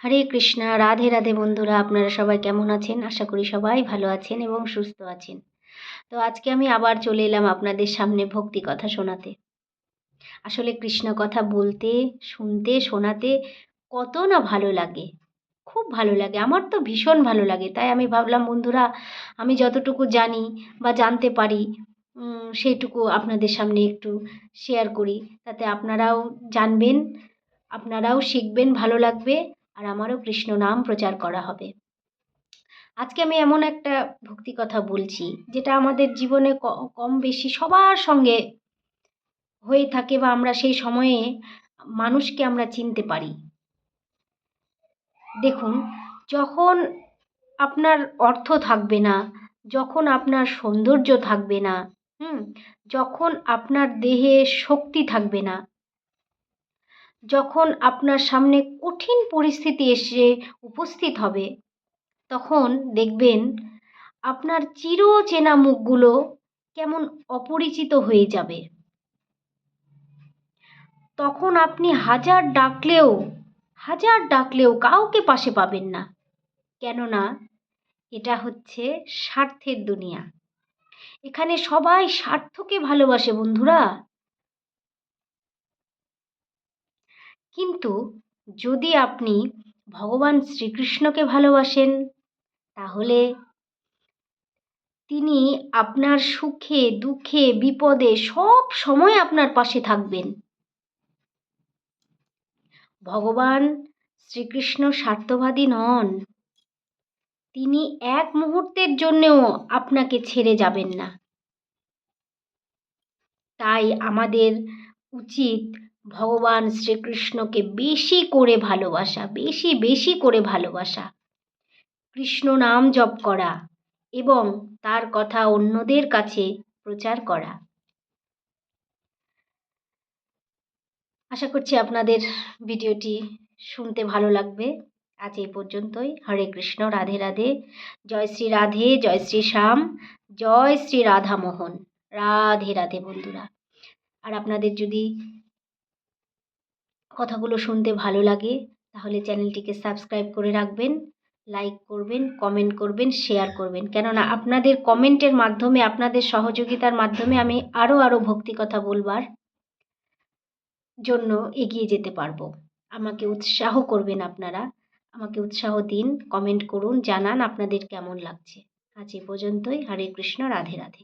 হরে কৃষ্ণা, রাধে রাধে বন্ধুরা, আপনারা সবাই কেমন আছেন? আশা করি সবাই ভালো আছেন এবং সুস্থ আছেন। তো আজকে আমি আবার চলে এলাম আপনাদের সামনে ভক্তি কথা শোনাতে। আসলে কৃষ্ণ কথা বলতে, শুনতে, শোনাতে কত না ভালো লাগে। খুব ভালো লাগে, আমার তো ভীষণ ভালো লাগে। তাই আমি ভাবলাম, বন্ধুরা, আমি যতটুকু জানি বা জানতে পারি সেইটুকু আপনাদের সামনে একটু শেয়ার করি। তাতে আপনারাও জানবেন, আপনারাও শিখবেন, ভালো লাগবে। আর আমারও কৃষ্ণ নাম প্রচার করা হবে। আজকে আমি এমন একটা ভক্তি কথা বলছি, যেটা আমাদের জীবনে কম বেশি সবার সঙ্গে হয়ে থাকে বা আমরা সেই সময়ে মানুষকে আমরা চিনতে পারি। দেখুন, যখন আপনার অর্থ থাকবে না, যখন আপনার সৌন্দর্য থাকবে না, হুম, যখন আপনার দেহে শক্তি থাকবে না, যখন আপনার সামনে কঠিন পরিস্থিতি এসে উপস্থিত হবে। তখন দেখবেন আপনার চিরচেনা মুখগুলো কেমন অপরিচিত হয়ে যাবে। তখন আপনি হাজার ডাকলেও হাজার ডাকলেও কাউকে পাশে পাবেন না। কেননা এটা হচ্ছে স্বার্থের দুনিয়া। এখানে সবাই স্বার্থকে ভালোবাসে বন্ধুরা। কিন্তু যদি আপনি ভগবান শ্রীকৃষ্ণকে ভালোবাসেন, তাহলে তিনি আপনার সুখে, দুঃখে, বিপদে সব সময় আপনার পাশে থাকবেন। ভগবান শ্রীকৃষ্ণ স্বার্থবাদী নন। তিনি এক মুহূর্তের জন্যেও আপনাকে ছেড়ে যাবেন না। তাই আমাদের উচিত ভগবান শ্রীকৃষ্ণকে বেশি করে ভালোবাসা, বেশি বেশি করে ভালোবাসা। কৃষ্ণ নাম জপ করা এবং তার কথা অন্যদের কাছে প্রচার করা। আশা করছি আপনাদের ভিডিওটি শুনতে ভালো লাগবে। আজ এই পর্যন্তই। হরে কৃষ্ণ, রাধে রাধে। জয় শ্রী রাধে, জয় শ্রী শ্যাম, জয় শ্রী রাধামোহন। রাধে রাধে বন্ধুরা। আর আপনাদের যদি কথাগুলো শুনতে ভালো লাগে, তাহলে চ্যানেলটিকে সাবস্ক্রাইব করে রাখবেন, লাইক করবেন, কমেন্ট করবেন, শেয়ার করবেন। কেননা আপনাদের কমেন্টের মাধ্যমে, আপনাদের সহযোগিতার মাধ্যমে আমি আরও আরও ভক্তি কথা বলবার জন্য এগিয়ে যেতে পারব। আমাকে উৎসাহ করবেন আপনারা, আমাকে উৎসাহ দিন, কমেন্ট করুন, জানান আপনাদের কেমন লাগছে। আজ এ পর্যন্তই। হরে কৃষ্ণ, রাধে রাধে।